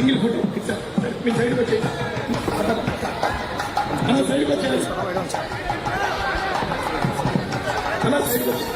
Single photo. Sir మీ సైడ్కి వచ్చేది అన్న సైడ్కి వచ్చేయాలి. అన్న సైడ్కి వచ్చి.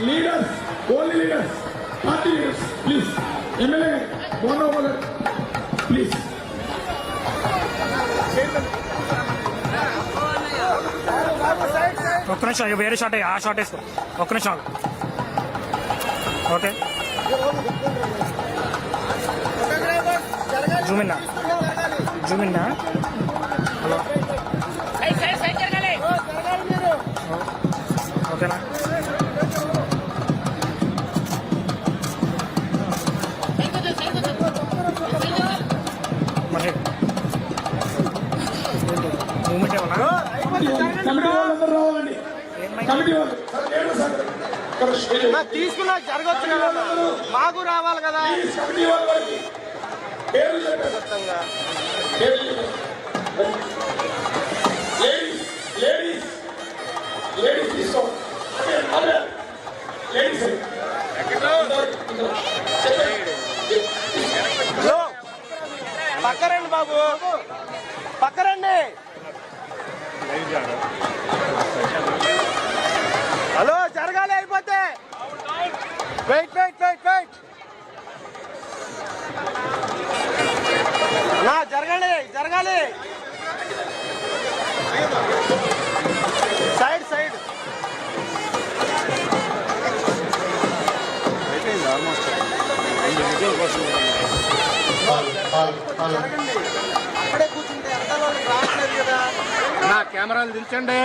Leaders only leaders party leaders please MLA Mohan please ఒక్క నిమిషం ఇక వేరే షాట్ ఆ షాట్ వేసుకో. ఒక్క నిమిషం. ఓకే. జూమిన్నా. జూమిన్నా. హలో. ఓకేనా? రావాలండి కమిటీ వాళ్ళు తీసుకున్నా జరగచ్చు కదా. మాకు రావాలి కదా. Committee ladies ladies ladies. Ladies పక్కరండి బాబు. పక్కరండి. నా కెమెరాలు దించండి.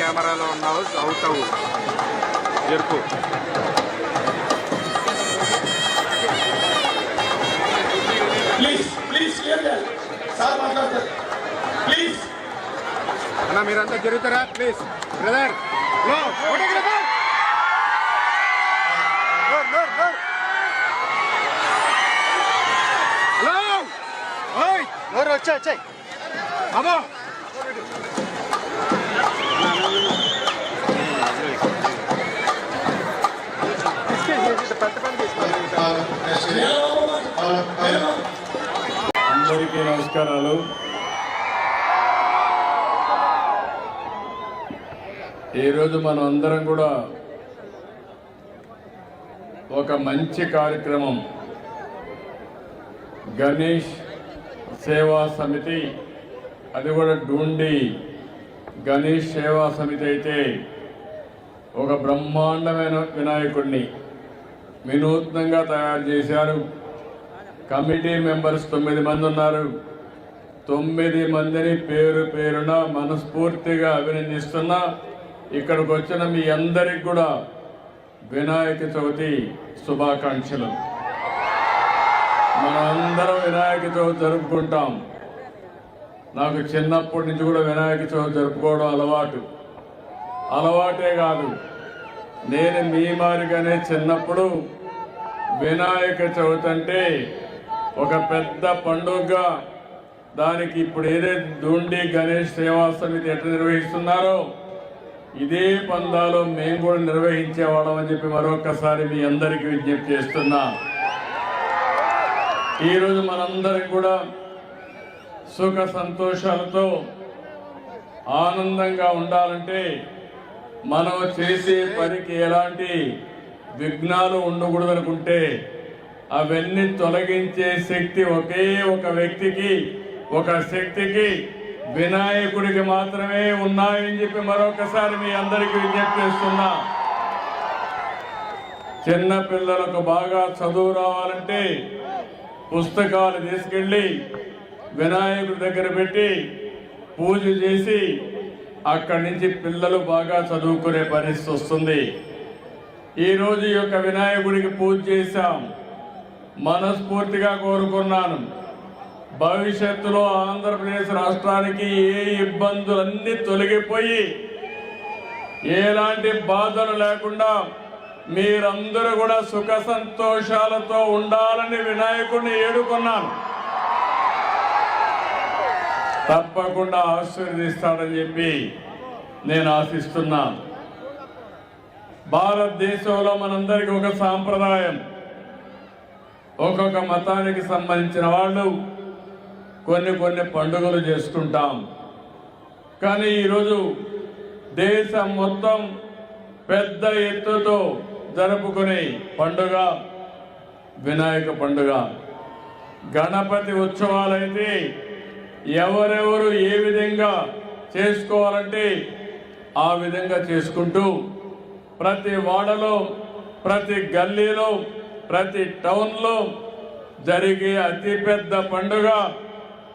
కెమెరాలో ఉన్నావు అవుతావు. జరుపు. ప్లీజ్ ప్లీజ్ క్లియర్ చేయాలి సార్ మాట్లాడతారు. ప్లీజ్ అన్న మీరంతా జరుగుతారా? ప్లీజ్ బ్రదర్లో ఫోటోగ్రాఫర్ నోర్, నోర్, నోర్. హలో ఓయ్ నోరు వచ్చాయి వచ్చాయి. బాబు పెద్ద పని తీసుకోవాలి అందరికీ నమస్కారాలు. ఈరోజు మనం అందరం కూడా ఒక మంచి కార్యక్రమం గణేష్ సేవా సమితి అది కూడా డూండి గణేష్ సేవా సమితి అయితే ఒక బ్రహ్మాండమైన వినాయకుడిని వినూత్నంగా తయారు చేశారు. కమిటీ మెంబర్స్ తొమ్మిది మంది ఉన్నారు. తొమ్మిది మందిని పేరు పేరున మనస్ఫూర్తిగా అభినందిస్తున్నా. ఇక్కడికి వచ్చిన మీ అందరికి కూడా వినాయక చవితి శుభాకాంక్షలు. అందరం వినాయక చవితి జరుపుకుంటాం. నాకు చిన్నప్పటి నుంచి కూడా వినాయక చవితి జరుపుకోవడం అలవాటు. అలవాటే కాదు. నేను మీ మారిగానే చిన్నప్పుడు వినాయక చవితి అంటే ఒక పెద్ద పండుగగా దానికి ఇప్పుడు ఏదైతే దూండి గణేష్ సేవా సమితి ఎట్లా నిర్వహిస్తున్నారో ఇదే పందాలో మేము కూడా నిర్వహించేవాళ్ళం అని చెప్పి మరొకసారి మీ అందరికీ విజ్ఞప్తి చేస్తున్నా. ఈరోజు మనందరం కూడా సుఖ సంతోషాలతో ఆనందంగా ఉండాలంటే మనం చేసే పనికి ఎలాంటి విఘ్నాలు ఉండకూడదనుకుంటే అవన్నీ తొలగించే శక్తి ఒకే ఒక వ్యక్తికి ఒక శక్తికి వినాయకుడికి మాత్రమే ఉన్నాయని చెప్పి మరొకసారి మీ అందరికీ విజ్ఞప్తి చేస్తున్నా. చిన్న పిల్లలకు బాగా చదువు రావాలంటే పుస్తకాలు తీసుకెళ్ళి వినాయకుడి దగ్గర పెట్టి పూజ చేసి అక్కడి నుంచి పిల్లలు బాగా చదువుకునే పరిస్థితి వస్తుంది. ఈరోజు ఈ యొక్క వినాయకుడికి పూజ చేశాం. మనస్ఫూర్తిగా కోరుకున్నాను. భవిష్యత్తులో ఆంధ్రప్రదేశ్ రాష్ట్రానికి ఏ ఇబ్బందులన్నీ తొలగిపోయి ఎలాంటి బాధలు లేకుండా మీరందరూ కూడా సుఖ సంతోషాలతో ఉండాలని వినాయకుడిని ఏడుకున్నాను. తప్పకుండా ఆశీర్వదిస్తాడని చెప్పి నేను ఆశిస్తున్నాను. భారతదేశంలో మనందరికీ ఒక సాంప్రదాయం. ఒక్కొక్క మతానికి సంబంధించిన వాళ్ళు కొన్ని కొన్ని పండుగలు చేసుకుంటాం. కానీ ఈరోజు దేశం మొత్తం పెద్ద ఎత్తుతో జరుపుకునే పండుగ వినాయక పండుగ. గణపతి ఉత్సవాలైతే ఎవరెవరు ఏ విధంగా చేసుకోవాలంటే ఆ విధంగా చేసుకుంటూ ప్రతి వాడలో ప్రతి గల్లీలో ప్రతి టౌన్లో జరిగే అతిపెద్ద పండుగ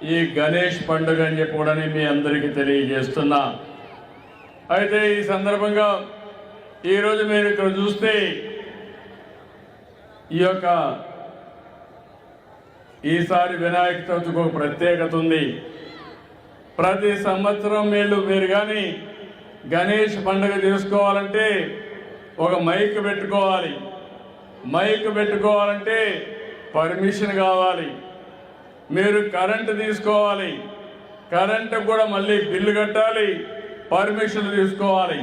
ఈ గణేష్ పండుగ అని చెప్పి కూడా మీ అందరికీ తెలియజేస్తున్నా. అయితే ఈ సందర్భంగా ఈరోజు మీరు ఇక్కడ చూస్తే ఈ యొక్క ఈసారి వినాయక చవితికి ఒక ప్రత్యేకత ఉంది. ప్రతి సంవత్సరం మీరు మీరు కానీ గణేష్ పండుగ చేసుకోవాలంటే ఒక మైక్ పెట్టుకోవాలి. మైక్ పెట్టుకోవాలంటే పర్మిషన్ కావాలి. మీరు కరెంటు తీసుకోవాలి. కరెంటు కూడా మళ్ళీ బిల్లు కట్టాలి. పర్మిషన్ తీసుకోవాలి.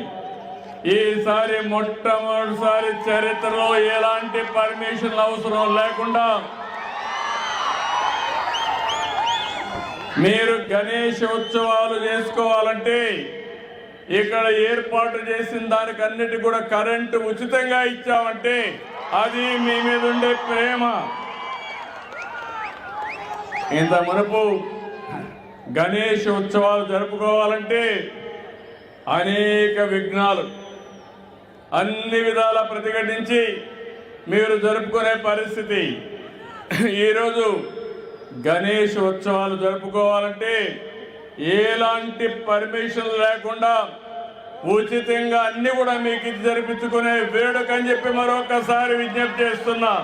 ఈసారి మొట్టమొదటిసారి చరిత్రలో ఎలాంటి పర్మిషన్ అవసరం లేకుండా మీరు గణేష్ ఉత్సవాలు చేసుకోవాలంటే ఇక్కడ ఏర్పాటు చేసిన దానికన్నిటి కూడా కరెంటు ఉచితంగా ఇచ్చామంటే అది మీ మీద ఉండే ప్రేమ. ఇంత మునుపు గణేష్ ఉత్సవాలు జరుపుకోవాలంటే అనేక విఘ్నాలు అన్ని విధాల ప్రతిఘటించి మీరు జరుపుకునే పరిస్థితి. ఈరోజు గణేష్ ఉత్సవాలు జరుపుకోవాలంటే ఎలాంటి పర్మిషన్ లేకుండా ఉచితంగా అన్ని కూడా మీకు ఇది జరిపించుకునే వేడుక అని చెప్పి మరొకసారి విజ్ఞప్తి చేస్తున్నా.